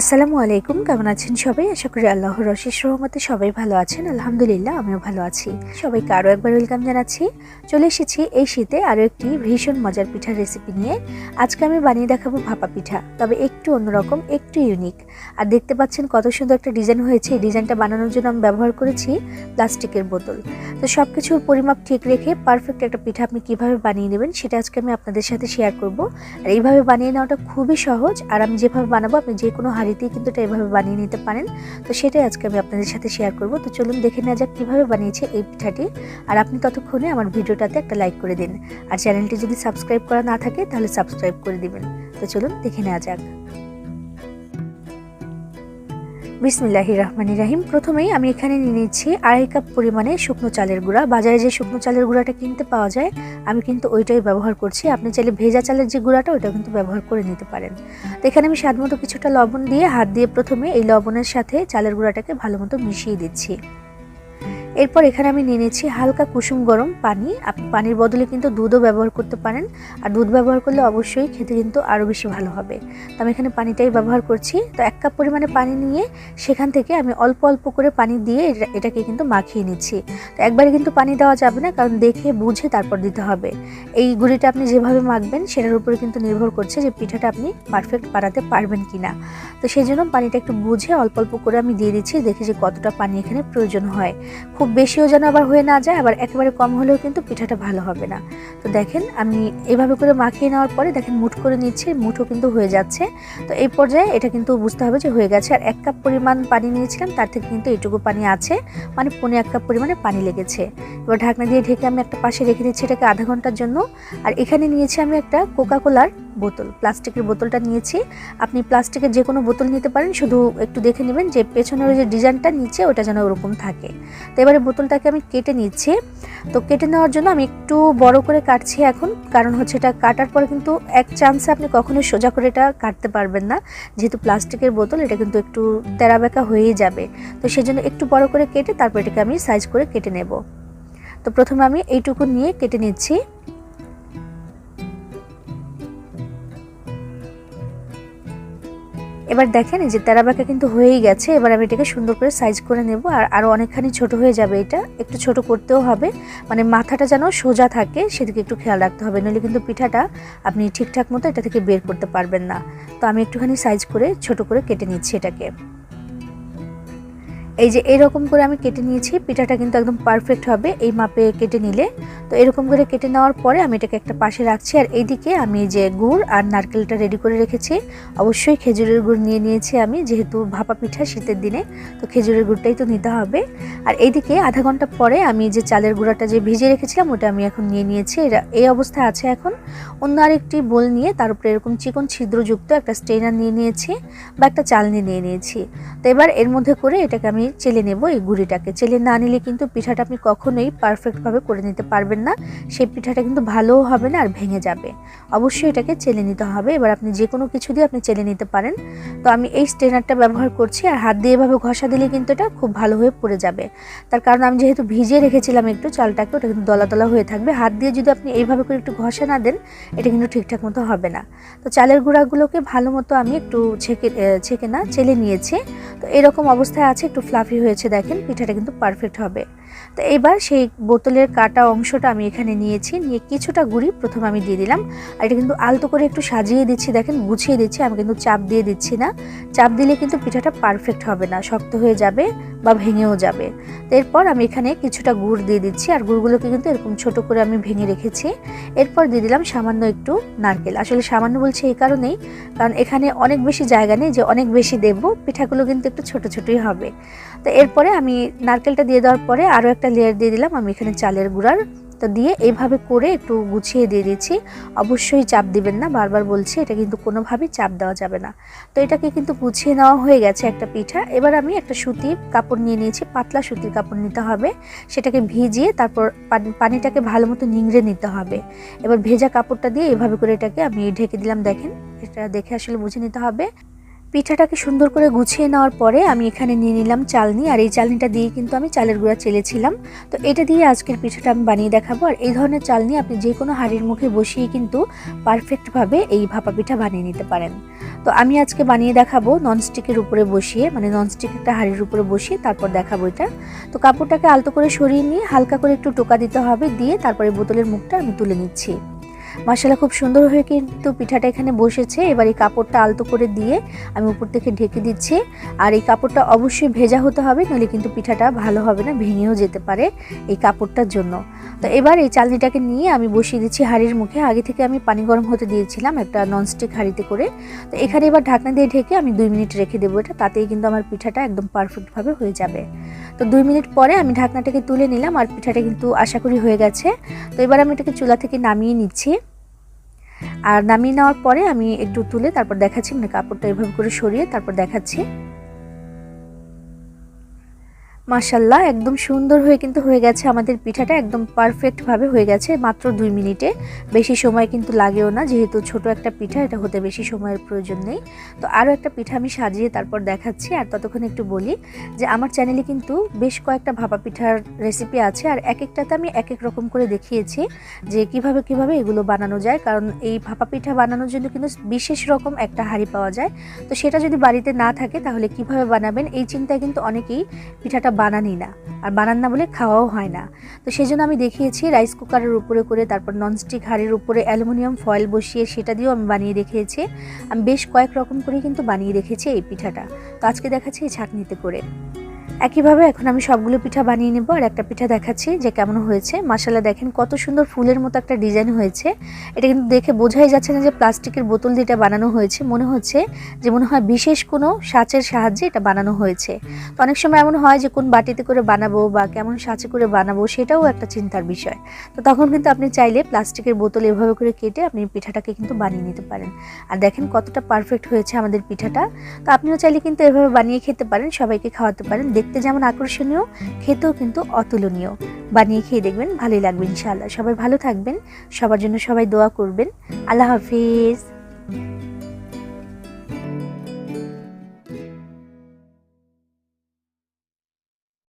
আসসালামু আলাইকুম, কেমন আছেন সবাই? আশা করি আল্লাহর রশিস রহমতে সবাই ভালো আছেন। আলহামদুলিল্লাহ, আমিও ভালো আছি। সবাইকে আরও একবার ওয়েলকাম জানাচ্ছি। চলে এসেছি এই শীতে আরও একটি ভীষণ মজার পিঠার রেসিপি নিয়ে। আজকে আমি বানিয়ে দেখাবো ভাপা পিঠা, তবে একটু অন্যরকম, একটু ইউনিক আর দেখতে পাচ্ছেন কত সুন্দর একটা ডিজাইন হয়েছে। এই ডিজাইনটা বানানোর জন্য আমি ব্যবহার করেছি প্লাস্টিকের বোতল। তো সব কিছুর পরিমাপ ঠিক রেখে পারফেক্ট একটা পিঠা আপনি কীভাবে বানিয়ে নেবেন, সেটা আজকে আমি আপনাদের সাথে শেয়ার করব। আর এইভাবে বানিয়ে নেওয়াটা খুবই সহজ। আর আমি যেভাবে বানাবো, আপনি যে কোনো হাঁড়িতেই কিন্তু এটা এভাবে বানিয়ে নিতে পারেন। তো সেটাই আজকে আমি আপনাদের সাথে শেয়ার করব। তো চলুন দেখে নেওয়া যাক কীভাবে বানিয়েছে এই পিঠাটি। আর আপনি ততক্ষণে আমার ভিডিওটাতে একটা লাইক করে দিন। আর চ্যানেলটি যদি সাবস্ক্রাইব করা না থাকে, তাহলে সাবস্ক্রাইব করে দিবেন। তো চলুন দেখে নেওয়া যাক। বিসমিল্লাহির রহমানির রাহিম। প্রথমেই আমি এখানে নিয়ে নিচ্ছি আড়াই কাপ পরিমাণে শুকনো চালের গুঁড়া। বাজারে যে শুকনো চালের গুঁড়াটা কিনতে পাওয়া যায়, আমি কিন্তু ওইটাই ব্যবহার করছি। আপনি চাইলে ভেজা চালের যে গুঁড়াটা ওইটা কিন্তু ব্যবহার করে নিতে পারেন। তো এখানে আমি স্বাদ কিছুটা লবণ দিয়ে হাত দিয়ে প্রথমে এই লবণের সাথে চালের গুঁড়াটাকে ভালো মতো মিশিয়ে দিচ্ছি। এরপর এখানে আমি নিয়ে নিচ্ছি হালকা কুসুম গরম পানি। আপনি পানির বদলে কিন্তু দুধও ব্যবহার করতে পারেন। আর দুধ ব্যবহার করলে অবশ্যই খেতে কিন্তু আরও বেশি ভালো হবে। তো আমি এখানে পানিটাই ব্যবহার করছি। তো এক কাপ পরিমাণে পানি নিয়ে সেখান থেকে আমি অল্প অল্প করে পানি দিয়ে এটাকে কিন্তু মাখিয়ে নিচ্ছি। তো একবারে কিন্তু পানি দেওয়া যাবে না, কারণ দেখে বুঝে তারপর দিতে হবে। এই গুঁড়িটা আপনি যেভাবে মাখবেন সেটার উপরে কিন্তু নির্ভর করছে যে পিঠাটা আপনি পারফেক্ট বানাতে পারবেন কি না তো সেই জন্য পানিটা একটু বুঝে অল্প অল্প করে আমি দিয়ে দিচ্ছি, দেখি যে কতটা পানি এখানে প্রয়োজন হয়। খুব বেশিও যেন আবার হয়ে না যায়, আবার একেবারে কম হলেও কিন্তু পিঠাটা ভালো হবে না। তো দেখেন, আমি এভাবে করে মাখিয়ে নেওয়ার পরে দেখেন মুঠ করে নিচ্ছি, মুঠও কিন্তু হয়ে যাচ্ছে। তো এই পর্যায়ে এটা কিন্তু বুঝতে হবে যে হয়ে গেছে। আর এক কাপ পরিমাণ পানি নিয়েছিলাম, তার থেকে কিন্তু এইটুকু পানি আছে মানে পনেরো এক কাপ পরিমাণে পানি লেগেছে। এবার ঢাকনা দিয়ে ঢেকে আমি একটা পাশে রেখে দিচ্ছি এটাকে আধা ঘণ্টার জন্য। আর এখানে নিয়েছি আমি একটা কোকা কোলার বোতল, প্লাস্টিকের বোতলটা নিয়েছি। আপনি প্লাস্টিকের যে কোনো বোতল নিতে পারেন, শুধু একটু দেখে নেবেন যে পেছনের যে ডিজাইনটা নিচে ওটা যেন ওরকম থাকে। তো এবারে বোতলটাকে আমি কেটে নিচ্ছি। তো কেটে নেওয়ার জন্য আমি একটু বড় করে কাটছি এখন, কারণ হচ্ছে এটা কাটার পরে কিন্তু এক চান্সে আপনি কখনোই সোজা করে এটা কাটতে পারবেন না। যেহেতু প্লাস্টিকের বোতল, এটা কিন্তু একটু তেরা বেঁকা হয়েই যাবে। তো সেজন্য একটু বড় করে কেটে তারপর এটাকে আমি সাইজ করে কেটে নেব। তো প্রথমে আমি এইটুকু নিয়ে কেটে নিচ্ছি। এবার দেখেন যে তেরাবাঁকা কিন্তু হয়েই গেছে, এবার আমি এটাকে সুন্দর করে সাইজ করে নেব আর আরও অনেকখানি ছোট হয়ে যাবে এটা, একটু ছোট করতেও হবে। মানে মাথাটা যেন সোজা থাকে, সেদিকে একটু খেয়াল রাখতে হবে, নইলে কিন্তু পিঠাটা আপনি ঠিকঠাক মতো এটা থেকে বের করতে পারবেন না। তো আমি একটুখানি সাইজ করে ছোট করে কেটে নিচ্ছি এটাকে। এই যে এরকম করে আমি কেটে নিয়েছি, পিঠাটা কিন্তু একদম পারফেক্ট হবে এই মাপে কেটে নিলে। তো এরকম করে কেটে নেওয়ার পরে আমি এটাকে একটা পাশে রাখছি আর এইদিকে আমি যে গুড় আর নারকেলটা রেডি করে রেখেছি। অবশ্যই খেজুরের গুড় নিয়ে নিয়েছি আমি, যেহেতু ভাপা পিঠা শীতের দিনে, তো খেজুরের গুড়টাই তো নিতে হবে। আর এইদিকে আধা ঘণ্টা পরে আমি যে চালের গুঁড়াটা যে ভিজিয়ে রেখেছিলাম, ওটা আমি এখন নিয়ে নিয়েছি। এই অবস্থায় আছে এখন। অন্য আরেকটি বোল নিয়ে তার উপরে এরকম চিকন ছিদ্রযুক্ত একটা স্টেনার নিয়ে নিয়েছি বা একটা চালনি নিয়ে নিয়েছি। তো এবার এর মধ্যে করে এটাকে আমি চেলে নেব, এই গুঁড়িটাকে। চেলে না নিলে কিন্তু পিঠাটা আপনি কখনোই পারফেক্টভাবে করে নিতে পারবেন না। সেই পিঠাটা কিন্তু ভালোও হবে না আর ভেঙে যাবে। অবশ্যই এটাকে চেলে নিতে হবে। এবার আপনি যে কোনো কিছু দিয়ে আপনি চেলে নিতে পারেন। তো আমি এই স্ট্রেনারটা ব্যবহার করছি আর হাত দিয়ে এভাবে ঘষা দিলে কিন্তু এটা খুব ভালো হয়ে পড়ে যাবে। তার কারণ আমি যেহেতু ভিজিয়ে রেখেছিলাম একটু, চালটাকে ওটা কিন্তু দলা দলা হয়ে থাকবে। হাত দিয়ে যদি আপনি এইভাবে করে একটু ঘষা না দেন, এটা কিন্তু ঠিকঠাক মতো হবে না। তো চালের গুঁড়াগুলোকে ভালো মতো আমি একটু ছেঁকে ছেঁকে না, চেলে নিয়েছি। তো এরকম অবস্থায় আছে, একটু ফ্লাফি হয়েছে, দেখেন, পিঠাটা কিন্তু পারফেক্ট হবে। তো এবার সেই বোতলের কাটা অংশটা আমি এখানে নিয়েছি, নিয়ে কিছুটা গুঁড়ি প্রথমে আমি দিয়ে দিলাম। আর এটা কিন্তু আলতো করে একটু সাজিয়ে দিচ্ছি, দেখেন, গুছিয়ে দিচ্ছি, আমি কিন্তু চাপ দিয়ে দিচ্ছি না। চাপ দিলে কিন্তু পিঠাটা পারফেক্ট হবে না, শক্ত হয়ে যাবে বা ভেঙেও যাবে। তো এরপর আমি এখানে কিছুটা গুড় দিয়ে দিচ্ছি, আর গুড়গুলোকে কিন্তু এরকম ছোট করে আমি ভেঙে রেখেছি। এরপর দিয়ে দিলাম সামান্য একটু নারকেল। আসলে সামান্য বলছি এই কারণেই, কারণ এখানে অনেক বেশি জায়গা নেই যে অনেক বেশি দেবো, পিঠাগুলো কিন্তু একটু ছোট ছোটই হবে। তো এরপরে আমি নারকেলটা দিয়ে দেওয়ার পরে আরও একটা লেয়ার দিয়ে দিলাম। আমি এখানে চালের গুঁড়ার। তো দিয়ে এইভাবে করে একটু গুছিয়ে দিয়ে দিচ্ছি অবশ্যই চাপ দিবেন না। বারবার বলছি, এটা কিন্তু কোনোভাবেই চাপ দেওয়া যাবে না। তো এটাকে কিন্তু গুছিয়ে নেওয়া হয়ে গেছে একটা পিঠা। এবার আমি একটা সুতির কাপড় নিয়ে নিয়েছি। পাতলা সুতির কাপড় নিতে হবে। সেটাকে ভিজিয়ে তারপর পানি- পানিটাকে ভালো মতো নিংড়ে নিতে হবে। এবার ভেজা কাপড়টা দিয়ে এভাবে করে এটাকে আমি ঢেকে দিলাম। দেখেন, এটা দেখে আসলে বুঝে নিতে হবে। পিঠাটাকে সুন্দর করে গুছিয়ে নেওয়ার পরে আমি এখানে নিয়ে নিলাম চালনি। আর এই চালনিটা দিয়ে কিন্তু আমি চালের গুঁড়া চেলেছিলাম। তো এটা দিয়ে আজকের পিঠাটা আমি বানিয়ে দেখাবো। আর এই ধরনের চালনি আপনি যে কোনো হাঁড়ির মুখে বসিয়ে কিন্তু পারফেক্টভাবে এই ভাপা পিঠা বানিয়ে নিতে পারেন। তো আমি আজকে বানিয়ে দেখাবো ননস্টিকের উপরে বসিয়ে মানে ননস্টিক একটা হাঁড়ির উপরে বসিয়ে তারপর দেখাবো এটা। তো কাপড়টাকে আলতো করে সরিয়ে নিয়ে হালকা করে একটু টোকা দিতে হবে। দিয়ে তারপরে বোতলের মুখটা আমি তুলে নিচ্ছি। মশলা খুব সুন্দর হয়ে কিন্তু পিঠাটা এখানে বসেছে। এবার এই কাপড়টা আলতো করে দিয়ে আমি উপর থেকে ঢেকে দিচ্ছি। আর এই কাপড়টা অবশ্যই ভেজা হতে হবে, নইলে কিন্তু পিঠাটা ভালো হবে না, ভেঙেও যেতে পারে এই কাপড়টার জন্য। তো এবার এই চালনিটাকে নিয়ে আমি বসিয়ে দিচ্ছি হাঁড়ির মুখে। আগে থেকে আমি পানি গরম হতে দিয়েছিলাম একটা ননস্টিক হাঁড়িতে করে। তো এখানে এবার ঢাকনা দিয়ে ঢেকে আমি দুই মিনিট রেখে দেবো এটা, তাতেই কিন্তু আমার পিঠাটা একদম পারফেক্টভাবে হয়ে যাবে। তো দুই মিনিট পরে আমি ঢাকনাটাকে তুলে নিলাম আর পিঠাটা কিন্তু আশা করি হয়ে গেছে। তো এবার আমি এটাকে চুলা থেকে নামিয়ে নিচ্ছি। আর নামিয়ে নেওয়ার পরে আমি একটু তুলে তারপর দেখাচ্ছি মানে কাপড়টা এভাবে করে সরিয়ে তারপর দেখাচ্ছি। মাশাল্লাহ একদম সুন্দর হয়ে কিন্তু হয়ে গেছে। আমাদের পিঠাটা একদম পারফেক্টভাবে হয়ে গেছে, মাত্র দুই মিনিটে। বেশি সময় কিন্তু লাগেও না, যেহেতু ছোট একটা পিঠা, এটা হতে বেশি সময়ের প্রয়োজন নেই। তো আরও একটা পিঠা আমি সাজিয়ে তারপর দেখাচ্ছি, আর ততক্ষণ একটু বলি যে আমার চ্যানেলে কিন্তু বেশ কয়েকটা ভাপা পিঠার রেসিপি আছে, আর এক একটাতে আমি এক এক রকম করে দেখিয়েছি যে কীভাবে কীভাবে এগুলো বানানো যায়। কারণ এই ভাপা পিঠা বানানোর জন্য কিন্তু বিশেষ রকম একটা হাঁড়ি পাওয়া যায়। তো সেটা যদি বাড়িতে না থাকে, তাহলে কীভাবে বানাবেন, এই চিন্তায় কিন্তু অনেকেই পিঠাটা বানানি না। আর বানান না বলে খাওয়াও হয় না। তো সেই জন্য আমি দেখিয়েছি রাইস কুকারের উপরে করে, তারপর ননস্টিক হাঁড়ির উপরে অ্যালুমিনিয়াম ফয়েল বসিয়ে সেটা দিয়েও আমি বানিয়ে দেখিয়েছি। আমি বেশ কয়েক রকম করে কিন্তু বানিয়ে রেখেছি এই পিঠাটা। তো আজকে দেখাচ্ছি এই ছাঁকনিতে করে। একইভাবে এখন আমি সবগুলো পিঠা বানিয়ে নেব আর একটা পিঠা দেখাচ্ছি যে কেমন হয়েছে। মাসালা দেখেন কত সুন্দর ফুলের মতো একটা ডিজাইন হয়েছে। এটা কিন্তু দেখে বোঝাই যাচ্ছে না যে প্লাস্টিকের বোতল দিয়ে বানানো হয়েছে। মনে হচ্ছে যে মনে হয় বিশেষ কোনো সাঁচের সাহায্যে এটা বানানো হয়েছে। তো অনেক সময় এমন হয় যে কোন বাটিতে করে বানাবো বা কেমন সাঁচে করে বানাবো সেটাও একটা চিন্তার বিষয়। তো তখন কিন্তু আপনি চাইলে প্লাস্টিকের বোতল এভাবে করে কেটে আপনি পিঠাটাকে কিন্তু বানিয়ে নিতে পারেন। আর দেখেন কতটা পারফেক্ট হয়েছে আমাদের পিঠাটা। তো আপনিও চাইলে কিন্তু এভাবে বানিয়ে খেতে পারেন, সবাইকে খাওয়াতে পারেন। দেখতে যেমন আকর্ষণীয়, খেতেও কিন্তু অতুলনীয়। বানিয়ে খেয়ে দেখবেন ভালোই লাগবে ইনশাআল্লাহ। সবাই ভালো থাকবেন, সবার জন্য সবাই দোয়া করবেন। আল্লাহ হাফিজ।